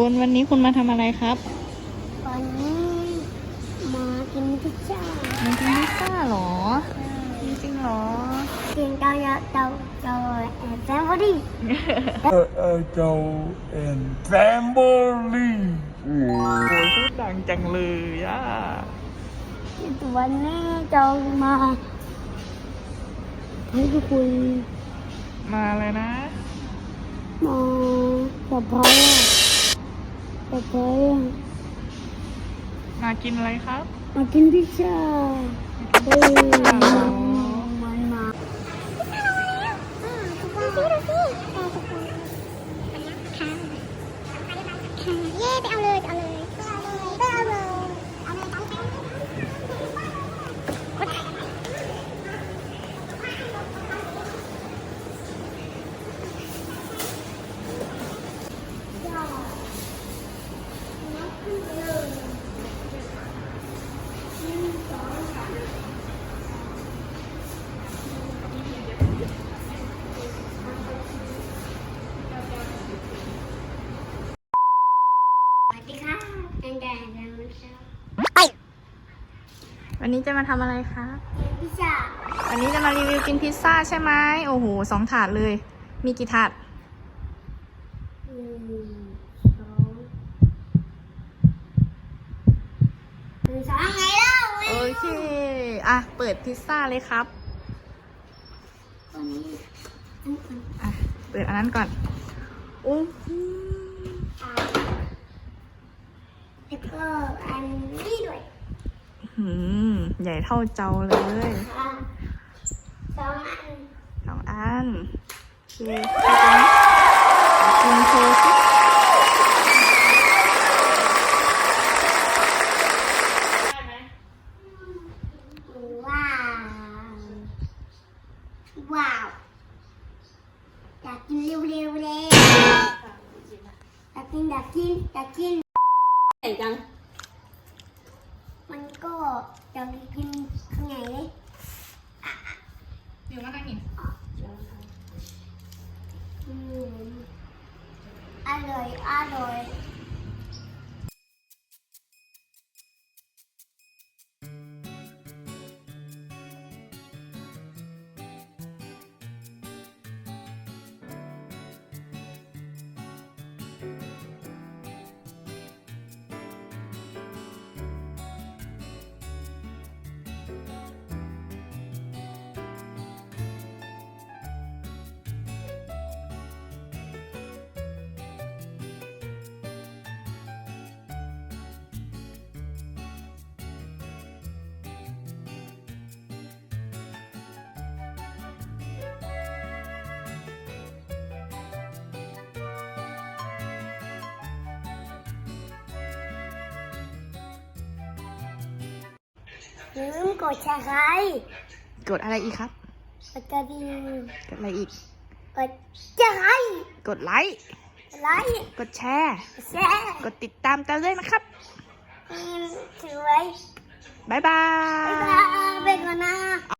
คุณวันนี้คุณมาทำอะไรครับวันนี้มากินพิซซ่ามากินพิซซ่าเหรอ จริงๆเหรอ กินเตาเตาเตาแอนแฟมิลี่ Adult and family. โอ้ยพูดดังจังเลยอะวันนี้จะมาให้ทุกคนมาเลยนะมาสับพายสับพาย มากินอะไรครับ มากินพิซซ่าเฮ้ย วันนี้จะมาทำอะไรคะพิซซ่าวันนี้จะมารีวิวกินพิซซ่าใช่ไหมโอ้โหสองถาดเลย มีกี่ถาดหนึ่งสองหนึ่งสองไงเล่าโอเค อะ เปิดพิซซ่าเลยครับวันนี้อันอันอะ เปิดอันนั้นก่อนโอ้โหอ่าแล้วก็อันนี้ด้วยหืม ใหญ่เท่าเจ้าเลยอ่าสองอันสองอันโอเคเข้าใจไหมกินโชว์สิว้าว ว้าว อยากกินเร็วๆเลยอยากกินอยากกินอยากกินใหญ่จังมัน ก็อยากกินข้างในเลยอยู่มาทางนี้อืมอร่อยอร่อย ลืมกดแชร์ใครกดอะไรอีกครับ กดกระดิ่งกดอะไรอีก กดแชร์ใครกดไลค์ ไลค์กดแชร์ แชร์กดติดตามกันเลยนะครับอืมถือไว้บ๊ายบาบ๊ายยบายไปก่อนนะ